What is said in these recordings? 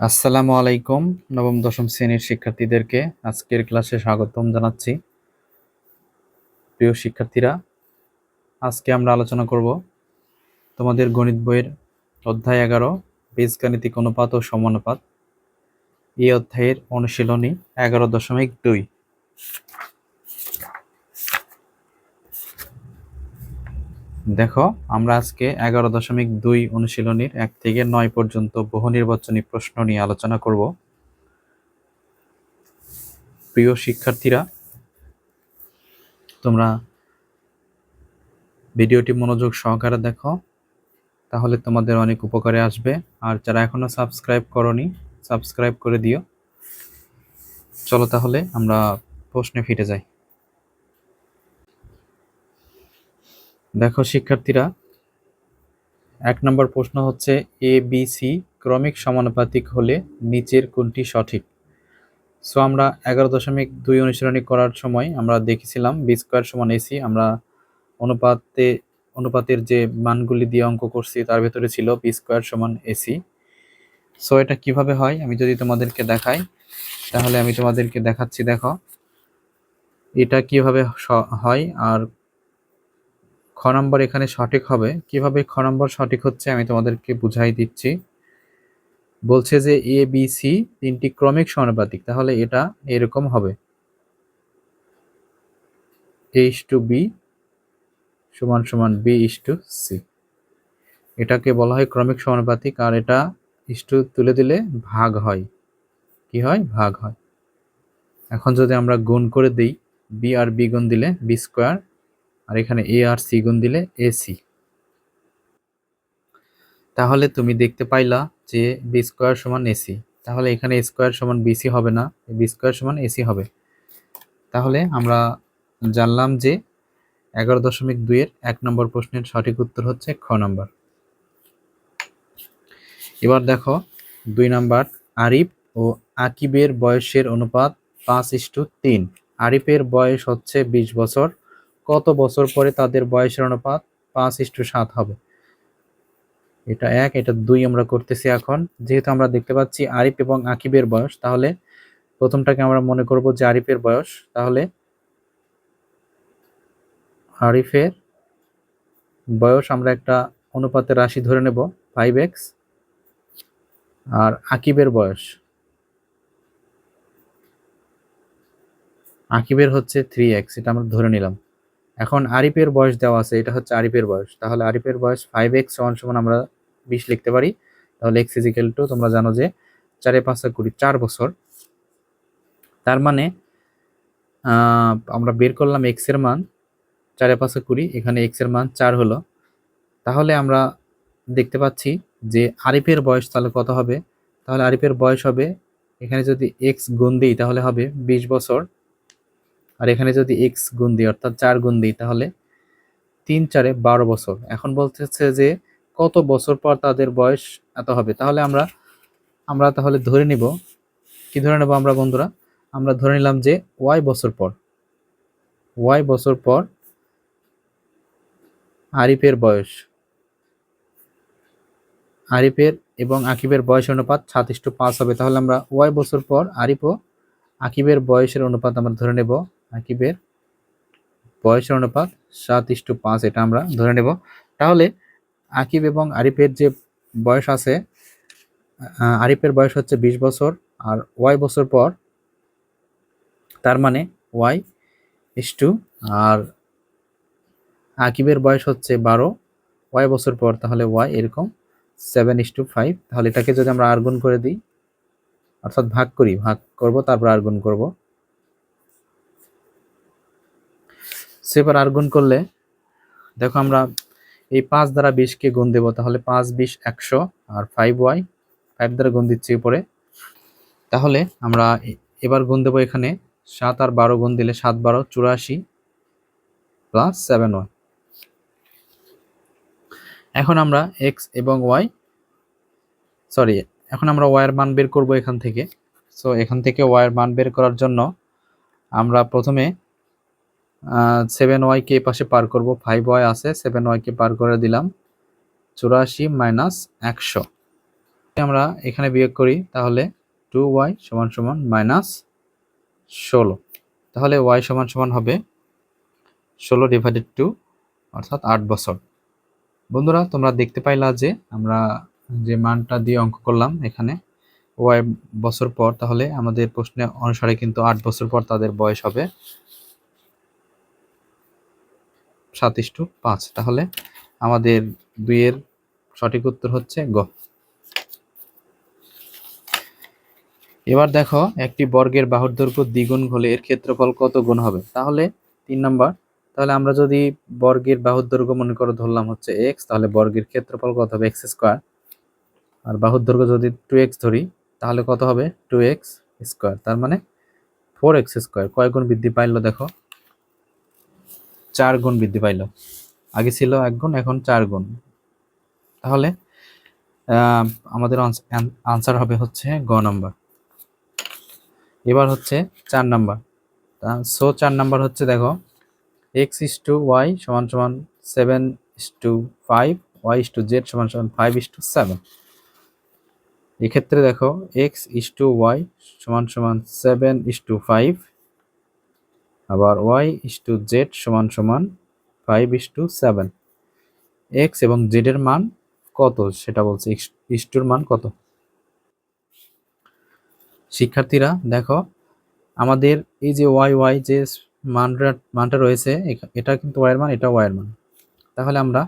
আসসালামু আলাইকুম, নবম, দশম শ্রেণির শিক্ষার্থীদেরকে আজকের ক্লাসে স্বাগতম জানাচ্ছি। প্রিয় শিক্ষার্থীরা, আজকে আমরা আলোচনা করব তোমাদের গণিত বইয়ের অধ্যায় এগারো, বীজগাণিতিক অনুপাত ও সমানুপাত। এই অধ্যায়ের অনুশীলনী এগারো দশমিক দুই। দেখো, আমরা আজকে এগারো দশমিক দুই অনুশীলনীর এক থেকে নয় পর্যন্ত বহু নির্বাচনী প্রশ্ন নিয়ে আলোচনা করব। প্রিয় শিক্ষার্থীরা, তোমরা ভিডিওটি মনোযোগ সহকারে দেখো, তাহলে তোমাদের অনেক উপকারে আসবে। আর যারা এখনও সাবস্ক্রাইব করনি, সাবস্ক্রাইব করে দিও। চলো তাহলে আমরা প্রশ্নে ফিরে যাই। দেখো শিক্ষার্থীরা, এক নম্বর প্রশ্ন হচ্ছে এ বি সি ক্রমিক সমানুপাতিক হলে নিচের কোনটি সঠিক? সো আমরা এগারো দশমিক দুই অনুশীলনী করার সময় আমরা দেখেছিলাম বি স্কোয়ার সমান এসি আমরা অনুপাতে, অনুপাতের যে মানগুলি দিয়ে অঙ্ক করছি তার ভেতরে ছিল বি স্কোয়ার সমান এসি সো এটা কীভাবে হয়? আমি যদি তোমাদেরকে দেখাই, তাহলে আমি তোমাদেরকে দেখাচ্ছি, দেখো। এটা কীভাবে হয় আর খ নম্বর এখানে সঠিক হবে। কীভাবে খ নম্বর সঠিক হচ্ছে আমি তোমাদেরকে বুঝাই দিচ্ছি। বলছে যে এ বি সি তিনটি ক্রমিক সমানুপাতিক, তাহলে এটা এরকম হবে। এইচ টু বি সমান সমান বি ইস টু সি এটাকে বলা হয় ক্রমিক সমানুপাতিক আর এটা ইস টু তুলে দিলে ভাগ হয়। কি হয়? ভাগ হয়। এখন যদি আমরা গুণ করে দিই বি আর বি গুণ দিলে বি স্কোয়ার আর এখানে এ আর সি গুণ দিলে এ সি তাহলে তুমি দেখতে পাইলা যে বি স্কোয়ার সমান এসি তাহলে এখানে স্কোয়ার সমান বিসি হবে না বি স্কোয়ার সমান এসি হবে। তাহলে আমরা জানলাম যে এগারো দশমিক দুইয়ের এক নম্বর প্রশ্নের সঠিক উত্তর হচ্ছে খ নম্বর। এবার দেখো, দুই নম্বর, আরিফ ও আকিবের বয়সের অনুপাত পাঁচ ইস্টু তিন। আরিফের বয়স হচ্ছে বিশ বছর কত বছর পরে তাদের বয়সের অনুপাত পাঁচ ইস্টু সাত হবে। এটা এক, এটা দুই আমরা করতেছি এখন। যেহেতু আমরা দেখতে পাচ্ছি আরিফ এবং আকিবের বয়স, তাহলে প্রথমটাকে আমরা মনে করব যে আরিফের বয়স। তাহলে আরিফের বয়স আমরা একটা অনুপাতের রাশি ধরে নেব ফাইভ এক্স আর আকিবের বয়স। আকিবের হচ্ছে থ্রি এক্স এটা আমরা ধরে নিলাম। এখন আরিফের বয়স দেওয়া আছে, এটা হচ্ছে আরিফের বয়স। তাহলে আরিফের বয়স ফাইভ এক্স সমান সমান আমরা বিশ লিখতে পারি। তাহলে এক্স ইজিক্যাল টু তোমরা জানো যে চারে পাঁচা কুড়ি, চার বছর। তার মানে আমরা বের করলাম এক্সের মান, চারে পাঁচা কুড়ি, এখানে এক্সের মান চার হলো। তাহলে আমরা দেখতে পাচ্ছি যে আরিফের বয়স তাহলে কত হবে? তাহলে আরিফের বয়স হবে, এখানে যদি এক্স গুণ দিই তাহলে হবে বিশ বছর। আর এখানে যদি এক্স গুণ দিই, অর্থাৎ চার গুণ দিই, তাহলে তিন চারে বারো বছর। এখন বলতেছে যে কত বছর পর তাদের বয়স এত হবে? তাহলে আমরা আমরা তাহলে ধরে নিব। কি ধরে নেব আমরা বন্ধুরা? আমরা ধরে নিলাম যে ওয়াই বছর পর। ওয়াই বছর পর আরিফের বয়স। আরিফের এবং আকিবের বয়স অনুপাত সাতিশ টু পাঁচ হবে। তাহলে আমরা ওয়াই বছর পর আরিফ ও আকিবের বয়সের অনুপাত আমরা ধরে নেব আকিবের বয়সের অনুপাত সাত ইস্টু পাঁচ, এটা আমরা ধরে নেব। তাহলে আকিব এবং আরিফের যে বয়স আছে আরিফের বয়স হচ্ছে বিশ বছর আর ওয়াই বছর পর, তার মানে ওয়াই ইস টু, আর আকিবের বয়স হচ্ছে বারো, ওয়াই বছর পর, তাহলে ওয়াই এরকম সেভেন ইস টু ফাইভ। তাহলে এটাকে যদি আমরা আর্গুন করে দিই, অর্থাৎ ভাগ করি, ভাগ করব, তারপর আর্গুন করব। সেবার আর্গুন করলে, দেখো আমরা এই পাঁচ দ্বারা বিশকে গুণ দেবো, তাহলে পাঁচ বিশ একশো, আর ফাইভ ওয়াই ফাইভ দ্বারা গুণ দিচ্ছি উপরে। তাহলে আমরা এবার গুণ দেবো এখানে সাত আর বারো গুণ দিলে সাত বারো, চুরাশি প্লাস সেভেন ওয়াই এখন আমরা এক্স এবং ওয়াই সরি এখন আমরা ওয়াইয়ের মান বের করব এখান থেকে। সো এখান থেকে ওয়াইয়ের মান বের করার জন্য আমরা প্রথমে সেভেন ওয়াইকে পাশে পার করব। ফাইভ ওয়াই আছে সেভেন ওয়াইকে পার করে দিলাম। চুরাশি মাইনাস একশো। আমরা এখানে বিয়োগ করি, তাহলে টু ওয়াই সমান সমান মাইনাস ষোলো। তাহলে ওয়াই সমান সমান হবে ষোলো ডিভাইডেড টু অর্থাৎ আট বছর। বন্ধুরা, তোমরা দেখতে পাইলা যে আমরা যে মানটা দিয়ে অঙ্ক করলাম এখানে ওয়াই বছর পর, তাহলে আমাদের প্রশ্নে অনুসারে কিন্তু আট বছর পর তাদের বয়স হবে। সাতিশ টু পাঁচ। তাহলে আমাদের দুইয়ের সঠিক উত্তর হচ্ছে গ। এবার দেখো, একটি বর্গের বাহুর দৈর্ঘ্য দ্বিগুণ হলে এর ক্ষেত্রফল কত গুণ হবে? তাহলে তিন নম্বর, তাহলে আমরা যদি বর্গের বাহুর দৈর্ঘ্য মনে করো ধরলাম হচ্ছে এক্স তাহলে বর্গের ক্ষেত্রফল কত হবে? এক্স স্কোয়ার আর বাহুর দৈর্ঘ্য যদি টু এক্স ধরি, তাহলে কত হবে? টু এক্স স্কোয়ার তার মানে ফোর এক্স স্কোয়ার কয় গুণ বৃদ্ধি পাইলো দেখো? চার গুণ বৃদ্ধি পাইলো। আগে ছিল এক গুণ, এখন চার গুণ। তাহলে আমাদের আনসার হবে হচ্ছে গ নম্বর এবার হচ্ছে চার নাম্বার সো চার নাম্বার হচ্ছে দেখো এক্স ইস টু ওয়াই সমান সমান seven is to five Y is to Z সমান সমান ফাইভ ইস টু সেভেন এক্ষেত্রে দেখো এক্স ইস টু ওয়াই সমান সমান সেভেন ইস টু ফাইভ আবার ওয়াই ইস টু জেড সমান সমান five is to seven. X এবং জেড এর মান কত? সেটা বলছে ইস টুর মান কত? শিক্ষার্থীরা, দেখো, আমাদের এই যে ওয়াই ওয়াই যে মানটা মানটা রয়েছে এটা কিন্তু ওয়াইয়ের মান, এটা ওয়াইয়ের মান। তাহলে আমরা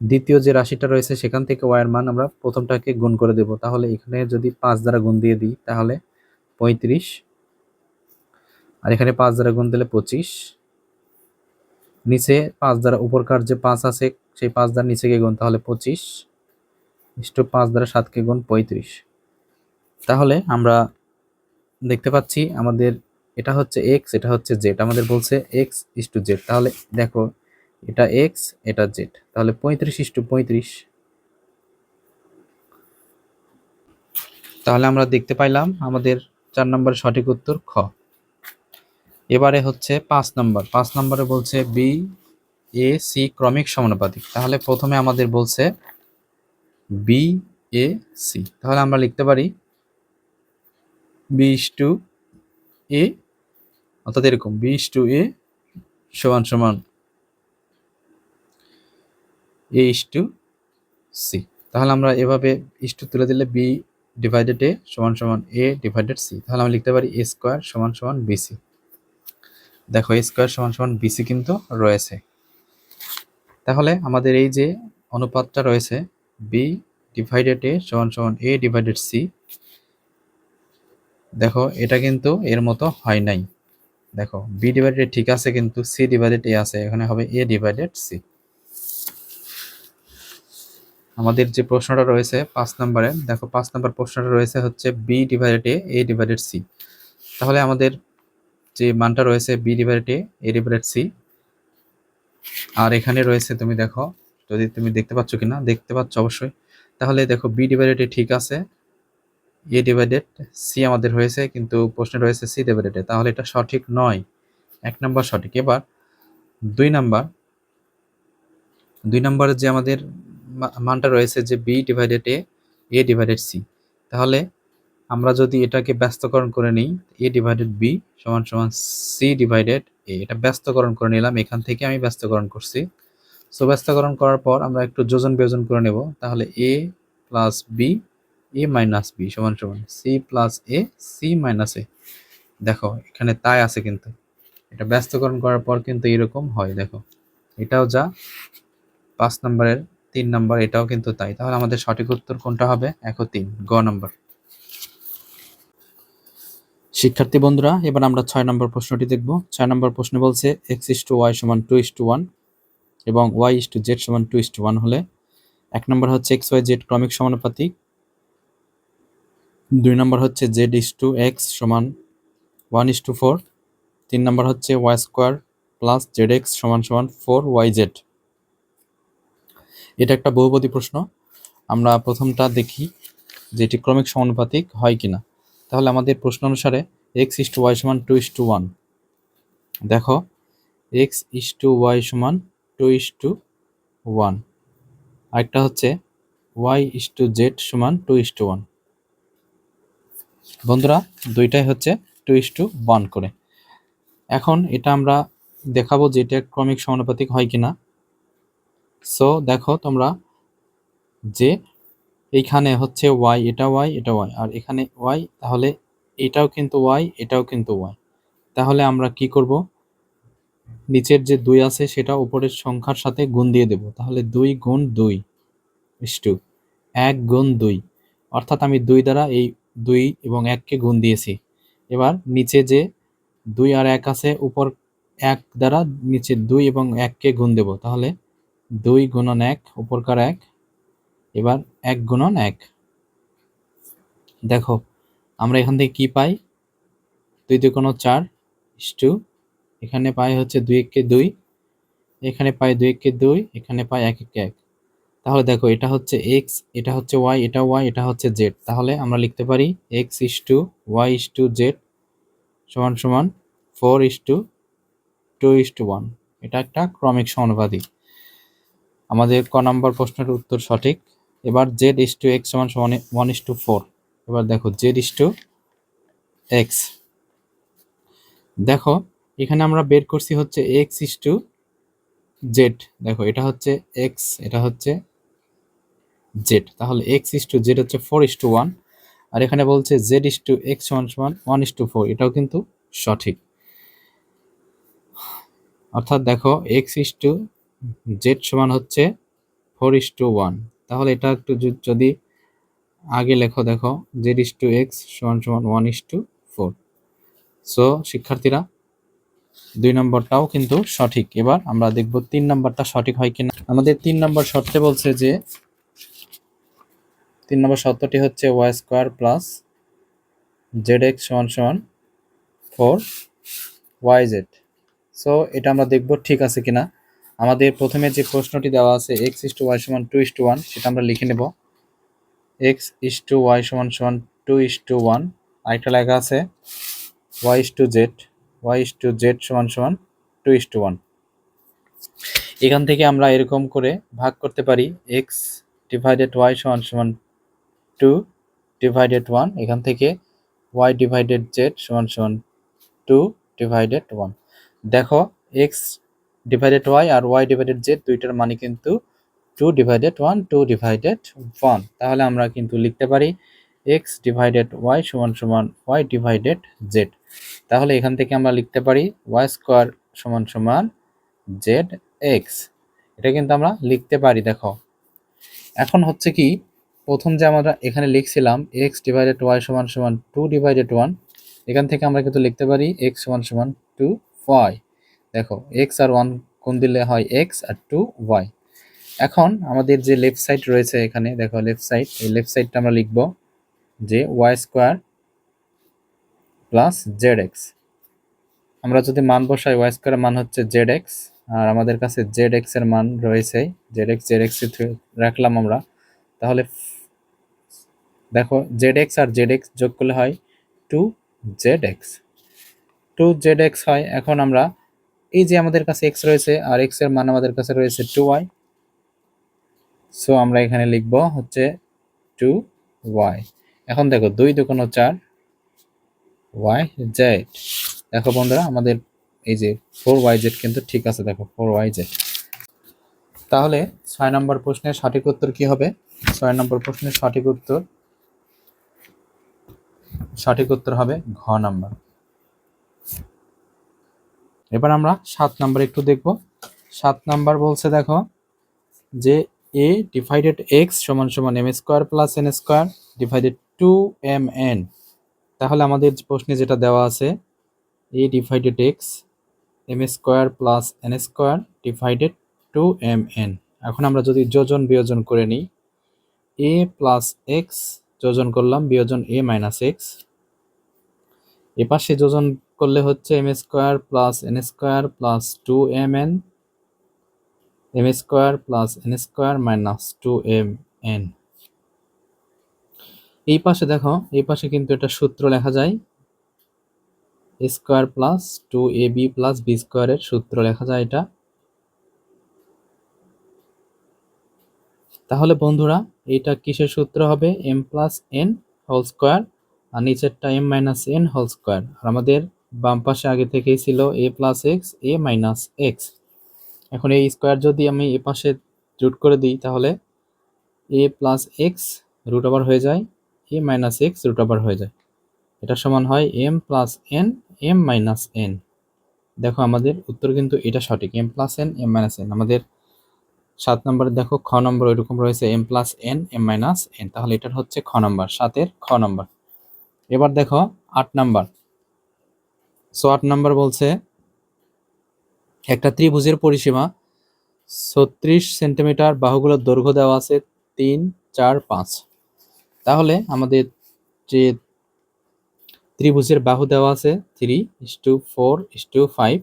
দ্বিতীয় যে রাশিটা রয়েছে, সেখান থেকে ওয়াইয়ের মান আমরা প্রথমটাকে গুণ করে দেব। তাহলে এখানে যদি পাঁচ দ্বারা গুণ দিয়ে দিই, তাহলে পঁয়ত্রিশ আর এখানে পাঁচ দ্বারা গুণ দিলে পঁচিশ। নিচে পাঁচ দ্বারা উপরকার যে পাঁচ আছে, সেই পাঁচ দ্বারা নিচে গিয়ে গুণ, তাহলে পঁচিশ। ইস্টু পাঁচ দ্বারা সাতকে গুণ পঁয়ত্রিশ। তাহলে আমরা দেখতে পাচ্ছি আমাদের এটা হচ্ছে এক্স এটা হচ্ছে জেড আমাদের বলছে এক্স ইস টু জেড তাহলে দেখো, এটা এক্স এটা জেড তাহলে পঁয়ত্রিশ ইস টু পঁয়ত্রিশ। তাহলে আমরা দেখতে পাইলাম আমাদের চার নম্বর সঠিক উত্তর খ। এবারে হচ্ছে পাঁচ নম্বর। পাঁচ নম্বরে বলছে বি এ সি ক্রমিক সমানুপাতিক। তাহলে প্রথমে আমাদের বলছে বি এ সি তাহলে আমরা লিখতে পারি বি ইস টু এ অর্থাৎ এরকম বি ইস টু এ সমান সমান এ টু সি তাহলে আমরা এভাবে ইস টু তুলে দিলে বি ডিভাইডেড এ সমান সমান এ ডিভাইডেড সি তাহলে আমরা লিখতে পারি এ স্কোয়ার সমান সমান বিসি দেখো স্কোয়ার সমান সমান বিসি কিন্তু রয়েছে। তাহলে আমাদের এই যে অনুপাতটা রয়েছে বি ডিভাইডেড এ সমান সমান এ ডিভাইডেড সি দেখো, এটা কিন্তু এর মতো হয় নাই। দেখো বি ডিভাইডেড ঠিক আছে কিন্তু সি ডিভাইডেড এ আছে, এখানে হবে এ ডিভাইডেড সি আমাদের যে প্রশ্নটা রয়েছে পাঁচ নম্বরে, দেখো, পাঁচ নম্বর প্রশ্নটা রয়েছে হচ্ছে B divided A A divided C তাহলে আমাদের যে মানটা রয়েছে B divided A A divided C আর এখানে রয়েছে, তুমি দেখো, যদি তুমি দেখতে পাচ্ছ কি না দেখতে পাচ্ছ অবশ্যই। তাহলে দেখো বি ডিভাইডেড ঠিক আছে এ ডিভাইডেড সি আমাদের হয়েছে, কিন্তু প্রশ্নে রয়েছে সি ডিভাইডেড তাহলে এটা সঠিক নয়, এক নাম্বার সঠিক। এবার দুই নাম্বার, দুই নম্বরে যে আমাদের মানটা রয়েছে যে B divided A A divided C তাহলে আমরা যদি এটাকে ব্যস্তকরণ করে নিই, এ ডিভাইডেড বি সমান সমান সি ডিভাইডেড এ এটা ব্যস্তকরণ করে নিলাম, এখান থেকে আমি ব্যস্তকরণ করছি। সো ব্যস্তকরণ করার পর আমরা একটু যোজন বিয়োজন করে নেব, তাহলে A plus B A minus B সমান সমান C plus A C minus A দেখো, এখানে তাই আছে কিন্তু। এটা ব্যস্তকরণ করার পর কিন্তু এরকম হয়, দেখো। এটাও যা, পাঁচ নম্বরের তিন নম্বর, এটাও কিন্তু তাই। তাহলে আমাদের সঠিক উত্তর কোনটা হবে? একো তিন, গ নম্বর। শিক্ষার্থী বন্ধুরা, এবার আমরা ছয় নম্বর প্রশ্নটি দেখব। ছয় নম্বর প্রশ্ন বলছে এক্স ইস টু ওয়াই সমান টু ইস টু ওয়ান এবং ওয়াই ইস টু জেড সমান টু ইস টু ওয়ান হলে এক নম্বর হচ্ছে এক্স ওয়াই জেড ক্রমিক সমানুপাতিক। দুই নম্বর হচ্ছে জেড ইস টু এক্স সমান ওয়ান ইস টু ফোর তিন নম্বর হচ্ছে Y square plus Z X সমান সমান ফোর ওয়াই জেড এটা একটা বহুপদী প্রশ্ন। আমরা প্রথমটা দেখি যে এটি ক্রমিক সমানুপাতিক হয় কিনা। তাহলে আমাদের প্রশ্ন অনুসারে এক্স ইস টু ওয়াই সমান টু ইস টু ওয়ান দেখো এক্স ইস টু ওয়াই সমান টু ইস টু ওয়ান আরেকটা হচ্ছে ওয়াই ইস টু জেড সমান টু ইস টু ওয়ান বন্ধুরা, দুইটাই হচ্ছে টু ইস টু ওয়ান করে। এখন এটা আমরা দেখাবো যে এটা ক্রমিক সমানুপাতিক হয় কিনা। সো দেখো তোমরা যে এইখানে হচ্ছে ওয়াই এটা ওয়াই এটা ওয়াই আর এখানে ওয়াই তাহলে এটাও কিন্তু ওয়াই এটাও কিন্তু ওয়াই তাহলে আমরা কি করব? নিচের যে দুই আছে, সেটা উপরের সংখ্যার সাথে গুণ দিয়ে দেব। তাহলে দুই গুণ দুই টু এক গুণ দুই। অর্থাৎ আমি দুই দ্বারা এই দুই এবং এককে গুণ দিয়েছি। এবার নিচে যে দুই আর এক আছে, উপর এক দ্বারা নিচে দুই এবং এককে গুণ দেব। তাহলে দুই গুণন এক, উপরকার এক এবার এক গুণন এক। দেখো, আমরা এখান থেকে কি পাই? দুই দুই কোনো চার টু এখানে পাই হচ্ছে দুই এককে দুই। এখানে পাই দুই এককে দুই, এখানে পাই এক একে এক। তাহলে দেখো, এটা হচ্ছে এক্স এটা হচ্ছে ওয়াই এটা ওয়াই এটা হচ্ছে জেড তাহলে আমরা লিখতে পারি X is to Y is to Z সমান সমান four is to two is to one এটা একটা ক্রমিক সমানুপাতিক। আমাদের ক নম্বর প্রশ্নের উত্তর সঠিক। এবার জেড ইস টু এক্স সমান সমান ওয়ান ইস টু ফোর এবার দেখো জেড ইস টু এক্স দেখো এখানে আমরা বের করছি হচ্ছে এক্স ইস টু জেড দেখো এটা হচ্ছে এক্স এটা হচ্ছে জেড তাহলে এক্স ইস টু জেড হচ্ছে ফোর ইস টু ওয়ান আর এখানে বলছে জেড ইস টু এক্স সমান সমান ওয়ান ইস টু ফোর এটাও কিন্তু সঠিক অর্থাৎ দেখো এক্স ইস টু জেড সমান হচ্ছে ফোর ইস টু ওয়ান তাহলে এটা একটু যদি আগে লেখো, দেখো জেড ইস টু এক্স সমান সমান one is to four so শিক্ষার্থীরা, দুই নম্বরটাও কিন্তু সঠিক। এবার আমরা দেখব তিন নম্বরটা সঠিক হয় কিনা। আমাদের তিন নম্বর শর্তে বলছে যে, তিন নম্বর শর্তটি হচ্ছে Y square plus Z X সমান সমান ফোর ওয়াই জেড সো এটা আমরা দেখব ঠিক আছে কিনা। আমাদের প্রথমে যে প্রশ্নটি দেওয়া আছে এক্স ইস টু ওয়াই সমান টু ইস টু ওয়ান সেটা আমরা লিখে নেব। এক্স ইস টু ওয়াই সমান সমান টু ইস টু ওয়ান আরেকটা লেখা আছে Y is to Z Y is to Z সমান সমান টু ইস টু ওয়ান এখান থেকে আমরা এরকম করে ভাগ করতে পারি এক্স ডিভাইডেড ওয়াই সমান সমান টু ডিভাইডেড ওয়ান এখান থেকে ওয়াই ডিভাইডেড জেড সমান সমান টু ডিভাইডেড ওয়ান দেখো এক্স ডিভাইডেড ওয়াই আর ওয়াই ডিভাইডেড জেড দুইটার মানে কিন্তু two divided one two divided one তাহলে আমরা কিন্তু লিখতে পারি এক্স ডিভাইডেড ওয়াই সমান সমান ওয়াই ডিভাইডেড জেড তাহলে এখান থেকে আমরা লিখতে পারি ওয়াই স্কোয়ার সমান সমান জেড এক্স এটা কিন্তু আমরা লিখতে পারি, দেখো। এখন হচ্ছে কি, প্রথম যে আমরা এখানে লিখছিলাম এক্স ডিভাইডেড ওয়াই সমান সমান টু ডিভাইডেড ওয়ান এখান থেকে আমরা কিন্তু লিখতে পারি এক্স সমান সমান টু ওয়াই দেখো এক্স আর ওয়ান কোন দিলে হয় এক্স আর টু ওয়াই এখন আমাদের যে লেফট সাইড রয়েছে এখানে, দেখো লেফট সাইড এই লেফট সাইডটা আমরা লিখব যে Y square plus Z X আমরা যদি মান বসাই ওয়াই স্কোয়ারের মান হচ্ছে জেড এক্স আর আমাদের কাছে জেড এক্সের মান রয়েছে জেড এক্স জেড এক্স রাখলাম আমরা। তাহলে দেখো জেড এক্স আর জেড এক্স যোগ করলে হয় two Z X two Z X হয়, এখন আমরা এই যে আমাদের কাছে এক্স রয়েছে আর এক্সের মান আমাদের কাছে রয়েছে টু ওয়াই সো আমরা এখানে লিখব হচ্ছে টু ওয়াই এখন দেখো, দুই দুকোনো চার ওয়াই জেড দেখো বন্ধুরা, আমাদের এই যে ফোর ওয়াই জেড কিন্তু ঠিক আছে, দেখো ফোর ওয়াই জেড তাহলে ছয় নম্বর প্রশ্নের সঠিক উত্তর কি হবে? ছয় নম্বর প্রশ্নের সঠিক উত্তর সঠিক উত্তর হবে ঘ নাম্বার। এবার আমরা সাত নাম্বার একটু দেখব। সাত নাম্বার বলছে, দেখো, যে এ ডিভাইডেড এক্স সমান সমান M square plus N square divided two M N তাহলে আমাদের প্রশ্নে যেটা দেওয়া আছে A divided X M square plus N square divided two M N এখন আমরা যদি যোজন বিয়োজন করে নিই এ প্লাস এক্স যোজন করলাম বিয়োজন এ মাইনাস এক্স এ পাশে যোজন করলে হচ্ছে M square plus N square plus two M N M square plus N square minus two M N এই পাশে দেখো, এই পাশে কিন্তু এটা সূত্র লেখা যায়। Square plus two A B plus B স্কোয়ারের সূত্র লেখা যায় এটা। তাহলে বন্ধুরা, এইটা কিসের সূত্র হবে? M plus N whole square আর নিচেরটা M minus N whole square আর আমাদের বাম পাশে আগে থেকেই ছিল A plus X A minus X এখন এই স্কোয়ার যদি আমি এ পাশে রুট করে দিই, তাহলে A plus X root over হয়ে যায় A minus X root over হয়ে যায়। এটা সমান হয় M plus N M minus N দেখো আমাদের উত্তর কিন্তু এটা সঠিক M plus N M minus N আমাদের সাত নম্বরে দেখো খ নম্বর ওইরকম রয়েছে M plus N M minus N তাহলে এটার হচ্ছে খ নম্বর সাতের খ নম্বর এবার দেখো আট নাম্বার সো আট নাম্বার বলছে, একটা ত্রিভুজের পরিসীমা, ছত্রিশ সেন্টিমিটার বাহুগুলোর দৈর্ঘ্য দেওয়া আছে তিন, চার, পাঁচ। তাহলে আমাদের যে ত্রিভুজের বাহু দেওয়া আছে three is to four is to five,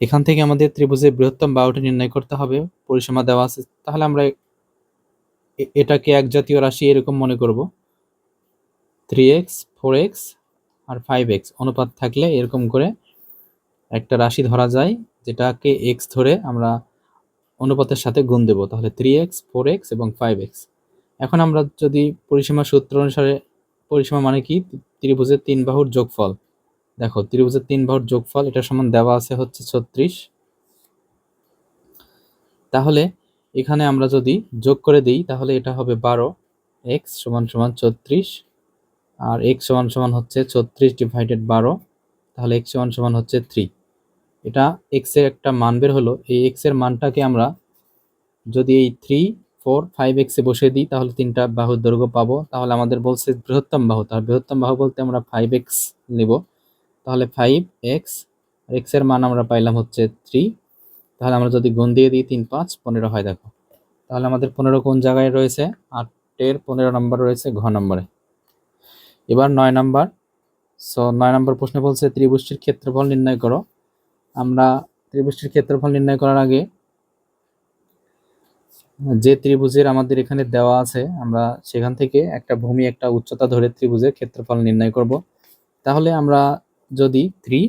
এখান থেকে আমাদের ত্রিভুজের বৃহত্তম বাহুটি নির্ণয় করতে হবে, পরিসীমা দেওয়া আছে। তাহলে আমরা এটাকে এক জাতীয় রাশি এরকম মনে করব। থ্রি এক্স, ফোর এক্স আর ফাইভ এক্স অনুপাত থাকলে এরকম করে একটা রাশি ধরা যায়, যেটাকে এক্স ধরে আমরা অনুপাতের সাথে গুণ দেব। তাহলে থ্রি এক্স ফোর এক্স এবং ফাইভ এক্স এখন আমরা যদি পরিসীমা সূত্র অনুসারে, পরিসীমা মানে কি? ত্রিভুজের তিন বাহুর যোগফল। দেখো, ত্রিভুজের তিন বাহুর যোগফল এটা সমান দেওয়া আছে হচ্ছে ছত্রিশ। তাহলে এখানে আমরা যদি যোগ করে দিই, তাহলে এটা হবে বারো এক্স সমান সমান ছত্রিশ। আর এক্স সমান সমান হচ্ছে ছত্রিশ ডিভাইডেড বারো, তাহলে এক্স সমান সমান হচ্ছে থ্রি এটা এক্সের একটা মান বের হলো, এই এক্সের মানটাকে আমরা যদি এই থ্রি ফোর ফাইভ এক্সে বসিয়ে দিই, তাহলে তিনটা বাহুর দৈর্ঘ্য পাবো। তাহলে আমাদের বলছে বৃহত্তম বাহু, তাহলে বৃহত্তম বাহু বলতে আমরা ফাইভ এক্স নেব। তাহলে ফাইভ এক্স আর এক্স মান আমরা পাইলাম হচ্ছে থ্রি তাহলে আমরা যদি গুণ দিয়ে দিই তিন পাঁচ, পনেরো হয় দেখো। তাহলে আমাদের পনেরো কোন জায়গায় রয়েছে? আটের পনেরো নম্বর রয়েছে ঘ নম্বরে। এবার নয় নম্বর। সো নয় নম্বর প্রশ্ন বলছে, ত্রিভুজটির ক্ষেত্রফল নির্ণয় করো। আমরা ত্রিভুজটির ক্ষেত্রফল নির্ণয় করার আগে যে ত্রিভুজের আমাদের এখানে দেওয়া আছে, আমরা সেখান থেকে একটা ভূমি, একটা উচ্চতা ধরে ত্রিভুজের ক্ষেত্রফল নির্ণয় করব। তাহলে আমরা যদি থ্রি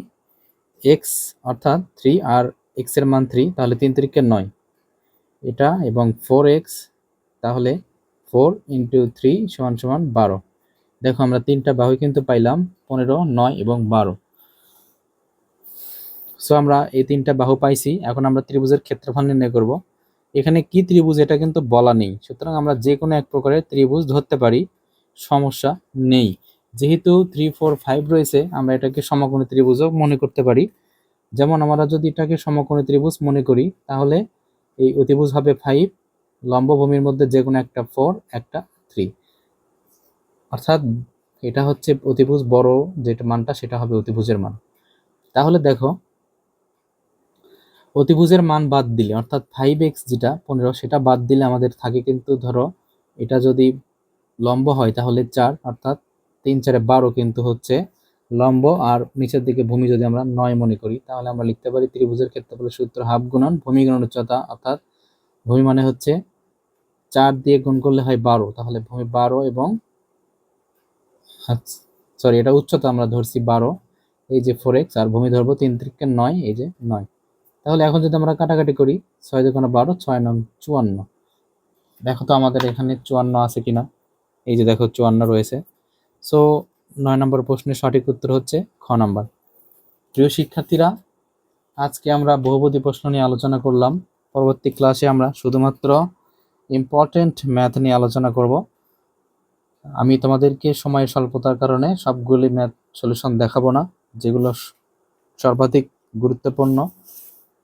এক্স অর্থাৎ থ্রি আর এক্সের মান থ্রি তাহলে তিন তিরিকে নয়। এটা এবং ফোর এক্স তাহলে ফোর ইন্টু থ্রি সমান সমান বারো। দেখো আমরা তিনটা বাহু কিন্তু পাইলাম, পনেরো, নয় এবং বারো। সো আমরা এই তিনটা বাহু পাইছি, এখন আমরা ত্রিভুজের ক্ষেত্রফল নির্ণয় করব। এখানে কি ত্রিভুজ এটা কিন্তু বলা নেই, সুতরাং আমরা যে কোনো এক প্রকারের ত্রিভুজ ধরতে পারি, সমস্যা নেই। যেহেতু থ্রি ফোর ফাইভ রয়েছে, আমরা এটাকে সমকোণী ত্রিভুজও মনে করতে পারি। যেমন আমরা যদি এটাকে সমকোণী ত্রিভুজ মনে করি, তাহলে এই অতিভুজ হবে ফাইভ লম্বভূমির মধ্যে যে কোনো একটা ফোর একটা থ্রি অর্থাৎ এটা হচ্ছে অতিভুজ বড় যেটা মানটা, সেটা হবে অতিভুজের মান। তাহলে দেখো, অতিভুজের মান বাদ দিলে, অর্থাৎ ফাইভ এক্স যেটা পনেরো, সেটা বাদ দিলে আমাদের থাকে কিন্তু ধরো, এটা যদি লম্ব হয় তাহলে চার, অর্থাৎ তিন চারে বারো কিন্তু হচ্ছে লম্ব। আর নিচের দিকে ভূমি যদি আমরা নয় মনে করি, তাহলে আমরা লিখতে পারি ত্রিভুজের ক্ষেত্রফলের সূত্র হাফ গুণন ভূমি গুণন উচ্চতা অর্থাৎ ভূমি মানে হচ্ছে চার দিয়ে গুণ করলে হয় বারো, তাহলে ভূমি বারো এবং সরি এটা উচ্চতা আমরা ধরছি বারো। এই যে ফোর এক্স আর ভূমি তিন তিরিকে নয়, এই যে নয়। তাহলে এখন যদি আমরা কাটাকাটি করি, ছয় দুগুণে বারো, ছয় নং চুয়ান্ন। দেখো তো আমাদের এখানে চুয়ান্ন আছে কিনা। এই যে দেখো চুয়ান্ন রয়েছে। সো নয় নম্বর প্রশ্নের সঠিক উত্তর হচ্ছে খ নম্বর। প্রিয় শিক্ষার্থীরা, আজকে আমরা বহুপদী প্রশ্ন নিয়ে আলোচনা করলাম। পরবর্তী ক্লাসে আমরা শুধুমাত্র ইম্পর্টেন্ট ম্যাথ নিয়ে আলোচনা করব। আমি তোমাদেরকে সময় স্বল্পতার কারণে সবগুলি ম্যাথ সলিউশন দেখাবো না, যেগুলো সর্বাধিক গুরুত্বপূর্ণ।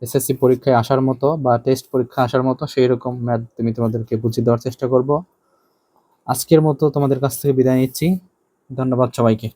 এসএসসি পরীক্ষায় আসার মতো বা টেস্ট পরীক্ষা আসার মতো সেই রকম ম্যাথ তুমি তোমাদেরকে বুঝিয়ে দেওয়ার চেষ্টা করব। আজকের মতো তোমাদের কাছ থেকে বিদায় নিচ্ছি। ধন্যবাদ সবাইকে।